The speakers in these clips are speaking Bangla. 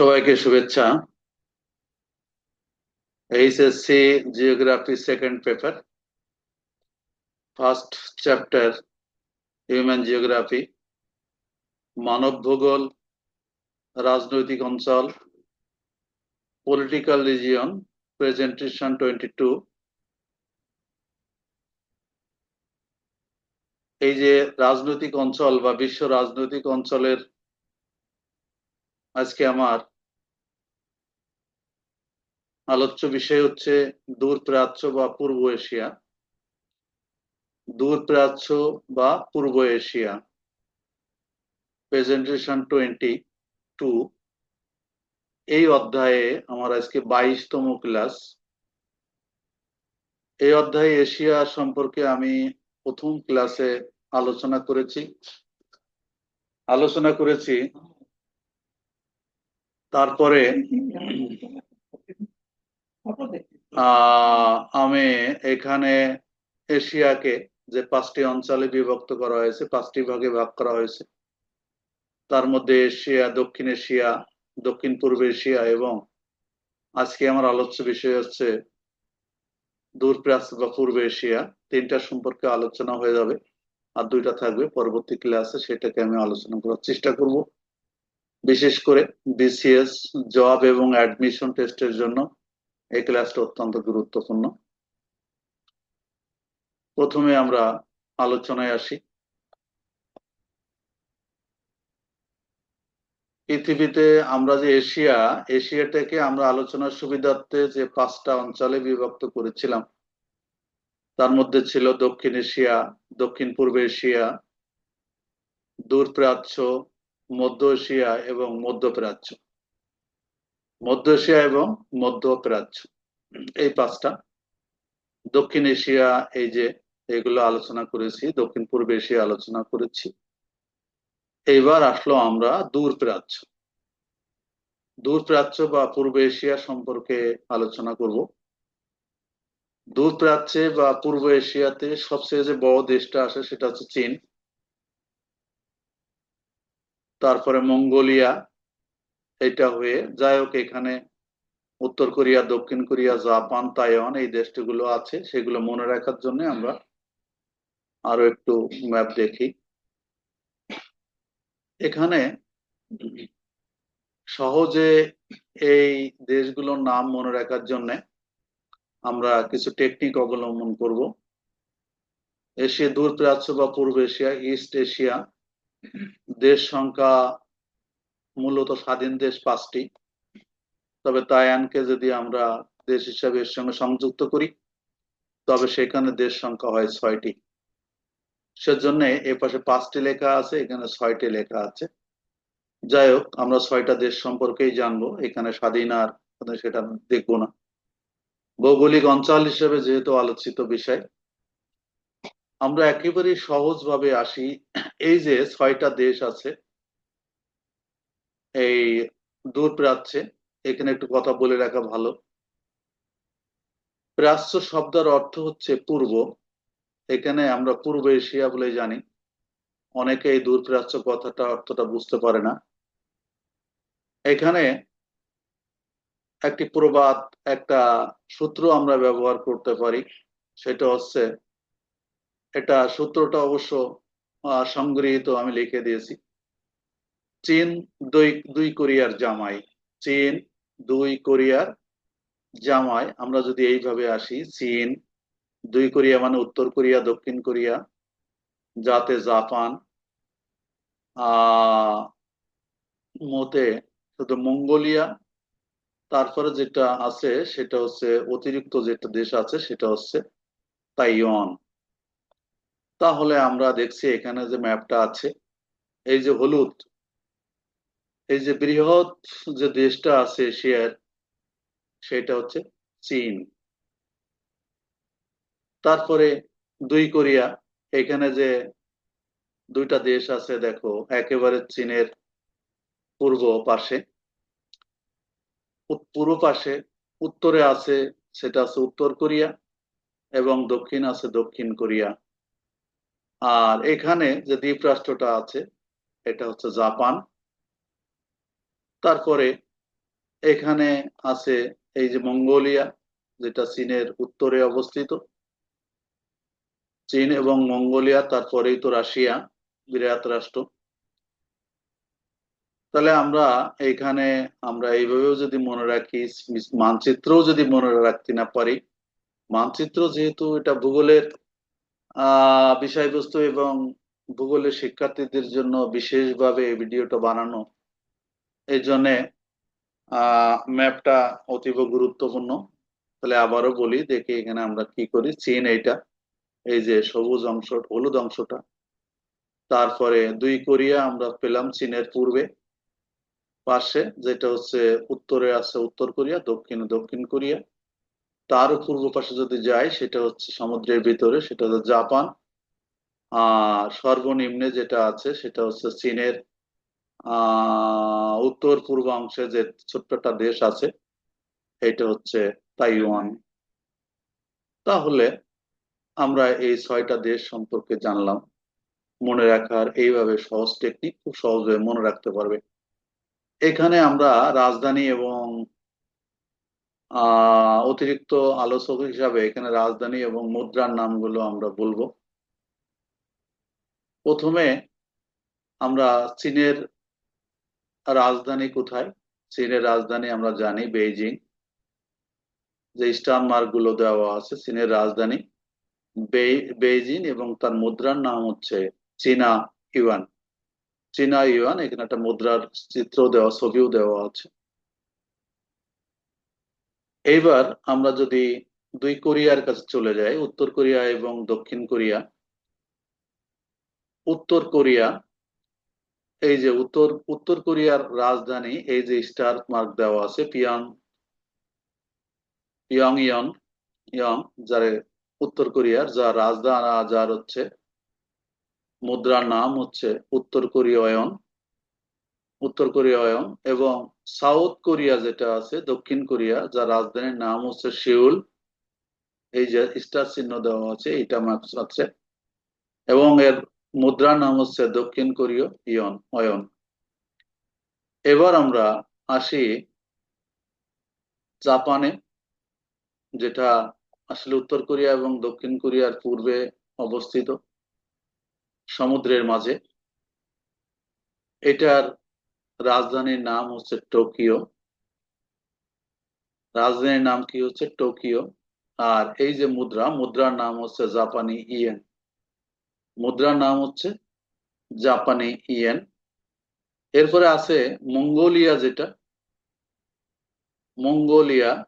সবাইকে শুভেচ্ছা। HSC geography second paper first chapter human geography মানব ভূগোল রাজনৈতিক অঞ্চল political region presentation twenty two এই যে রাজনৈতিক অঞ্চল বা বিশ্ব রাজনৈতিক অঞ্চলের আজকে আমার আলোচ্য বিষয় হচ্ছে দূর প্রাচ্য বা পূর্ব এশিয়া। দূর প্রাচ্য বা পূর্ব এশিয়া। প্রেজেন্টেশন টোয়েন্টি টু এই অধ্যায়ে আমার আজকে বাইশতম ক্লাস এই অধ্যায়ে এশিয়া সম্পর্কে আমি প্রথম ক্লাসে আলোচনা করেছি। আলোচনা করেছি। তারপরে আমি এখানে এশিয়াকে যে পাঁচটি অঞ্চলে বিভক্ত করা হয়েছে, পাঁচটি ভাগে ভাগ করা হয়েছে। তার মধ্যে এশিয়া, দক্ষিণ এশিয়া, দক্ষিণ পূর্ব এশিয়া এবং আজকে আমার আলোচ্য বিষয় হচ্ছে দূর প্রাচ্য বা পূর্ব এশিয়া। তিনটা সম্পর্কে আলোচনা হয়ে যাবে আর দুইটা থাকবে পরবর্তী ক্লাসে, সেটাকে আমি আলোচনা করার চেষ্টা করব। বিশেষ করে বিসিএস, জব এবং অ্যাডমিশন টেস্টের জন্য এই ক্লাসটা অত্যন্ত গুরুত্বপূর্ণ। প্রথমে আমরা আলোচনায় আসি। পৃথিবীতে আমরা যে এশিয়া এশিয়াটাকে আমরা আলোচনার সুবিধার্থে যে পাঁচটা অঞ্চলে বিভক্ত করেছিলাম, তার মধ্যে ছিল দক্ষিণ এশিয়া, দক্ষিণ পূর্ব এশিয়া দূর প্রাচ্য মধ্য এশিয়া এবং মধ্যপ্রাচ্য। মধ্য এশিয়া এবং মধ্যপ্রাচ্য এই পাঁচটা। দক্ষিণ এশিয়া, এই যে এগুলো আলোচনা করেছি, দক্ষিণ পূর্ব এশিয়া আলোচনা করেছি। এইবার আসলো আমরা দূর প্রাচ্য। দূর প্রাচ্য বা পূর্ব এশিয়া সম্পর্কে আলোচনা করব। দূর প্রাচ্যে বা পূর্ব এশিয়াতে সবচেয়ে যে বড় দেশটা আসে সেটা হচ্ছে চীন। তারপরে মঙ্গোলিয়া এটা হয়ে, যাই হোক, এখানে উত্তর কোরিয়া, দক্ষিণ কোরিয়া, জাপান, তাইওয়ান এই দেশগুলো আছে, সেগুলো মনে রাখার জন্য আমরা আরও একটু ম্যাপ দেখি। এখানে সহজে এই দেশগুলোর নাম মনে রাখার জন্য আমরা কিছু টেকনিক অবলম্বন করব। এশিয়া দূর, প্রাচ্য বা পূর্ব এশিয়া ইস্ট এশিয়া দেশ সংখ্যা মূলত স্বাধীন দেশ পাঁচটি। তবে তাইয়ানকে যদি আমরা দেশ হিসাবে এর সঙ্গে সংযুক্ত করি, তবে সেখানে দেশ সংখ্যা হয় ছয়টি। সেজন্য এ পাশে পাঁচটি লেখা আছে, এখানে ছয়টি লেখা আছে। যাই হোক, আমরা ছয়টা দেশ সম্পর্কেই জানব, এখানে স্বাধীন আর সেটা দেখব না। ভৌগোলিক অঞ্চল হিসেবে যেহেতু আলোচিত বিষয়, আমরা একেবারেই সহজভাবে আসি। এই যে ছয়টা দেশ আছে এই দূর প্রাচ্যে, এখানে একটু কথা বলে রাখা ভালো। প্রাচ্য শব্দের অর্থ হচ্ছে পূর্ব। এখানে আমরা পূর্ব এশিয়া বলে জানি। অনেকে এই দূর প্রাচ্য কথাটা, অর্থটা বুঝতে পারে না। এখানে একটি প্রবাদ, একটা সূত্র আমরা ব্যবহার করতে পারি। সেটা হচ্ছে, এটা সূত্রটা অবশ্য সংগৃহীত আমি লিখে দিয়েছি। চীন দুই দুই কোরিয়ার জামাই। চীন দুই কোরিয়ার জামাই। আমরা যদি এইভাবে আসি, চীন দুই কোরিয়া মানে উত্তর কোরিয়া, দক্ষিণ কোরিয়া, যাতে জাপান মতে শুধু মঙ্গোলিয়া, তারপরে যেটা আছে সেটা হচ্ছে অতিরিক্ত যেটা দেশ আছে সেটা হচ্ছে তাইওয়ান। তাহলে আমরা দেখছি এখানে যে ম্যাপটা আছে, এই যে হলুদ এই যে বৃহৎ যে দেশটা আছে এশিয়ার সেটা হচ্ছে চীন। তারপরে দুই কোরিয়া, এখানে যে দুইটা দেশ আছে, দেখো, একেবারে চীনের পূর্ব পাশে। পূর্ব পাশে উত্তরে আছে, সেটা আছে উত্তর কোরিয়া এবং দক্ষিণ আছে দক্ষিণ কোরিয়া। আর এখানে যে দ্বীপ রাষ্ট্রটা আছে, এটা হচ্ছে জাপান। তারপরে এখানে আছে এই যে মঙ্গোলিয়া, যেটা চীনের উত্তরে অবস্থিত। চীন এবং মঙ্গোলিয়া, তারপরেই তো রাশিয়া, বিরাট রাষ্ট্র। তাহলে আমরা এইখানে আমরা এইভাবেও যদি মনে রাখি মানচিত্রও যদি মনে রাখতে না পারি, মানচিত্র যেহেতু এটা ভূগোলের বিষয়বস্তু এবং ভূগোলের শিক্ষার্থীদের জন্য বিশেষভাবে এই ভিডিওটা বানানো এই জন্যে ম্যাপটা অতীব গুরুত্বপূর্ণ। তাহলে আবারও বলি, দেখি এখানে আমরা কি করি। চীন এইটা, এই যে সবুজ অংশ হলুদ অংশটা। তারপরে দুই কোরিয়া আমরা পেলাম চীনের পূর্বে পাশে, যেটা হচ্ছে উত্তরে আছে উত্তর কোরিয়া, দক্ষিণে দক্ষিণ কোরিয়া। তার পূর্ব পাশে যদি যাই, সেটা হচ্ছে সমুদ্রের ভিতরে, সেটা হচ্ছে জাপান। আর সর্বনিম্নে যেটা আছে, সেটা হচ্ছে চীনের উত্তর পূর্বাংশে যে ছোট্ট একটা দেশ আছে এটা হচ্ছে তাইওয়ান। তাহলে আমরা এই ছয়টা দেশ সম্পর্কে জানলাম। মনে রাখার এইভাবে সহজ টেকনিক খুব সহজে মনে রাখতে পারবে। এখানে আমরা রাজধানী এবং অতিরিক্ত আলোচক হিসাবে এখানে রাজধানী এবং মুদ্রার নামগুলো আমরা বলব। প্রথমে আমরা চীনের রাজধানী কোথায়? চীনের রাজধানী আমরা জানি বেইজিং। যে স্টার মার্কগুলো দেওয়া আছে, চীনের রাজধানী বেইজিং এবং তার মুদ্রার নাম হচ্ছে চীনা ইউয়ান। চীনা ইউয়ান, এখানে একটা মুদ্রার চিত্র দেওয়া, ছবিও দেওয়া আছে। এইবার আমরা যদি দুই কোরিয়ার কাছে চলে যাই, উত্তর কোরিয়া এবং দক্ষিণ কোরিয়া। উত্তর কোরিয়া এই যে উত্তর উত্তর কোরিয়ার রাজধানী, এই যে স্টার মার্ক দেওয়া আছে, পিয়ং পিয়ং ইয়ং ইয়ং যার উত্তর কোরিয়ার যার রাজধানী, যার হচ্ছে মুদ্রার নাম হচ্ছে উত্তর কোরিয়ায়ন উত্তর কোরিয়ায়ন এবং সাউথ কোরিয়া যেটা আছে, দক্ষিণ কোরিয়া, যার রাজধানীর নাম হচ্ছে শিউল এই যে স্টার চিহ্ন দেওয়া আছে এটা মার্কস আছে। এবং এর মুদ্রার নাম হচ্ছে দক্ষিণ কোরীয় ইয়ন, অয়ন। এবার আমরা আসি জাপানে, যেটা আসলে উত্তর কোরিয়া এবং দক্ষিণ কোরিয়ার পূর্বে অবস্থিত সমুদ্রের মাঝে। এটার রাজধানীর নাম হচ্ছে টোকিও। রাজধানীর নাম কি হচ্ছে? টোকিও। আর এই যে মুদ্রা, মুদ্রার নাম হচ্ছে জাপানি ইয়েন। মুদ্রার নাম হচ্ছে জাপানি ইয়েন। এরপরে আছে মঙ্গোলিয়া যেটা। মঙ্গোলিয়া,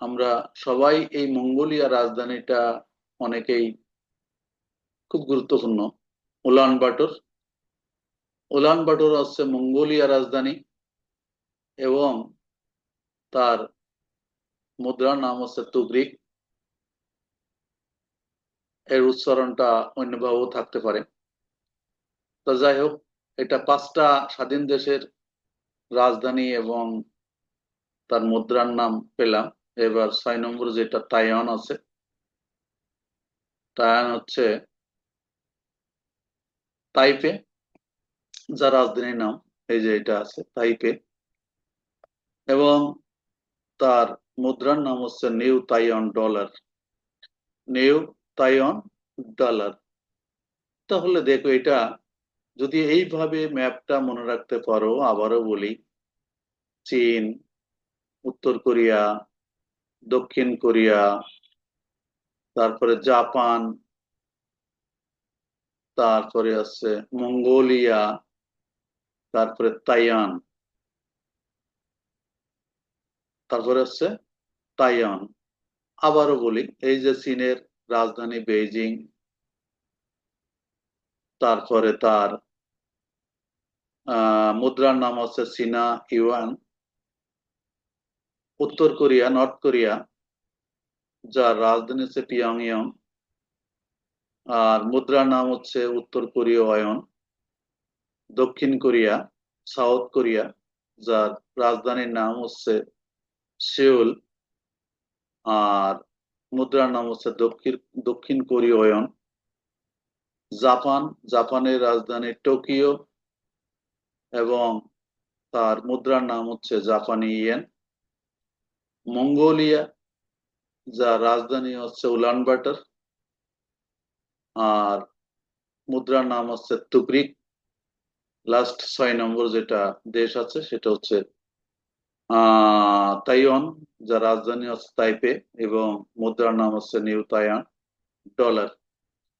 আমরা সবাই এই মঙ্গোলিয়া রাজধানীটা অনেকেই খুব গুরুত্বপূর্ণ। উলান বাটর। উলান বাটর হচ্ছে মঙ্গোলিয়া রাজধানী এবং তার মুদ্রার নাম হচ্ছে তুগরিক। এর উচ্চারণটা অন্যভাবেও থাকতে পারে। তো যাই হোক, এটা পাঁচটা স্বাধীন দেশের রাজধানী এবং তার মুদ্রার নাম পেলাম। এবার ছয় নম্বর যেটা, তাইওয়ান আছে। তাইওয়ান হচ্ছে তাইপে যার রাজধানীর নাম। এই যে এটা আছে, তাইপে। এবং তার মুদ্রার নাম হচ্ছে new Taiwan dollar. New Taiwan dollar তাহলে দেখো এটা, যদি এইভাবে ম্যাপটা মনে রাখতে পারো, আবারও বলি, চীন, উত্তর কোরিয়া, দক্ষিণ কোরিয়া, তারপরে জাপান, তারপরে আছে মঙ্গোলিয়া, তারপরে তাইয়ান তারপরে হচ্ছে তাইয়ান আবারও বলি, এই যে চীনের রাজধানী বেইজিং, তারপরে তার মুদ্রার নাম হচ্ছে চীনা ইউয়ান। উত্তর কোরিয়া, নর্থ কোরিয়া, যার রাজধানী হচ্ছে পিয়ংইয়ং আর মুদ্রার নাম হচ্ছে উত্তর কোরীয় অয়ন। দক্ষিণ কোরিয়া, সাউথ কোরিয়া, যার রাজধানীর নাম হচ্ছে সেউল, আর মুদ্রার নাম হচ্ছে দক্ষিণ দক্ষিণ কোরীয় অয়ন। জাপান, জাপানের রাজধানী টোকিও এবং তার মুদ্রার নাম হচ্ছে জাপানি ইয়েন। মঙ্গোলিয়া, যার রাজধানী হচ্ছে উলানবাটার, আর মুদ্রার নাম হচ্ছে তুকরিক লাস্ট ছয় নম্বর যেটা দেশ আছে, সেটা হচ্ছে তাইওয়ান যার রাজধানী হচ্ছে তাইপে এবং মুদ্রার নাম হচ্ছে নিউ তাইয়ান ডলার।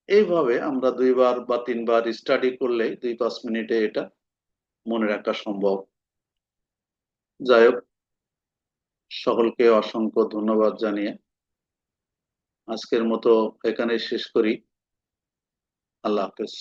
এইভাবে আমরা দুইবার বা তিনবার স্টাডি করলেই দুই পাঁচ মিনিটে এটা মনে রাখা সম্ভব। যাই হোক, সকলকে অসংখ্য ধন্যবাদ জানিয়ে আজকের মতো এখানে শেষ করি। আল্লাহ হাফেজ।